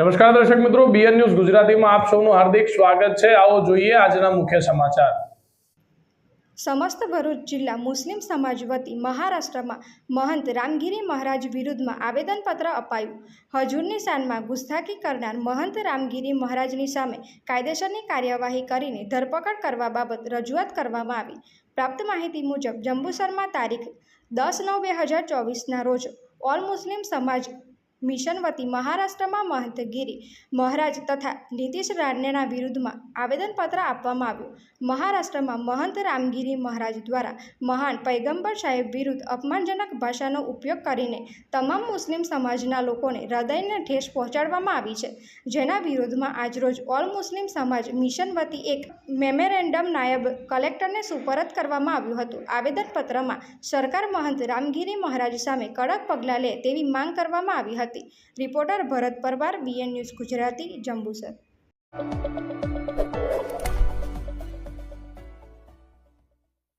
નમસ્કાર દર્શક મિત્રો બીએન ન્યૂઝ ગુજરાતીમાં આપ સૌનું હાર્દિક સ્વાગત છે. આવો જોઈએ આજના મુખ્ય સમાચાર. સમસ્ત ભરૂચ જિલ્લા મુસ્લિમ સમાજ વતી મહારાષ્ટ્રમાં મહંત રામગીરી મહારાજ વિરુદ્ધમાં આવેદનપત્ર અપાયું. હજુરની શાનમાં ગુસ્તાખી કરનાર મહંત રામગીરી મહારાજની સામે કાયદેસરની કાર્યવાહી કરીને ધરપકડ કરવા બાબત રજૂઆત કરવામાં આવી. પ્રાપ્ત માહિતી મુજબ જંબુસરમાં તારીખ દસ નવ બે હજાર ચોવીસના રોજ ઓલ મુસ્લિમ સમાજ મિશન વતી મહારાષ્ટ્રમાં મહંત ગીરી મહારાજ તથા નીતિશ રાણેના વિરુદ્ધમાં આવેદનપત્ર આપવામાં આવ્યું. મહારાષ્ટ્રમાં મહંત રામગીરી મહારાજ દ્વારા મહાન પૈગંબર સાહેબ વિરુદ્ધ અપમાનજનક ભાષાનો ઉપયોગ કરીને તમામ મુસ્લિમ સમાજના લોકોને હૃદયને ઠેસ પહોંચાડવામાં આવી છે. જેના વિરોધમાં આજરોજ ઓલ મુસ્લિમ સમાજ મિશન વતી એક મેમેરેન્ડમ નાયબ કલેક્ટરને સુપરત કરવામાં આવ્યું હતું. આવેદનપત્રમાં સરકાર મહંત રામગીરી મહારાજ સામે કડક પગલાં લે તેવી માંગ કરવામાં આવી હતી. Reporter Bharat Parwar BN news Gujarati Jambusar.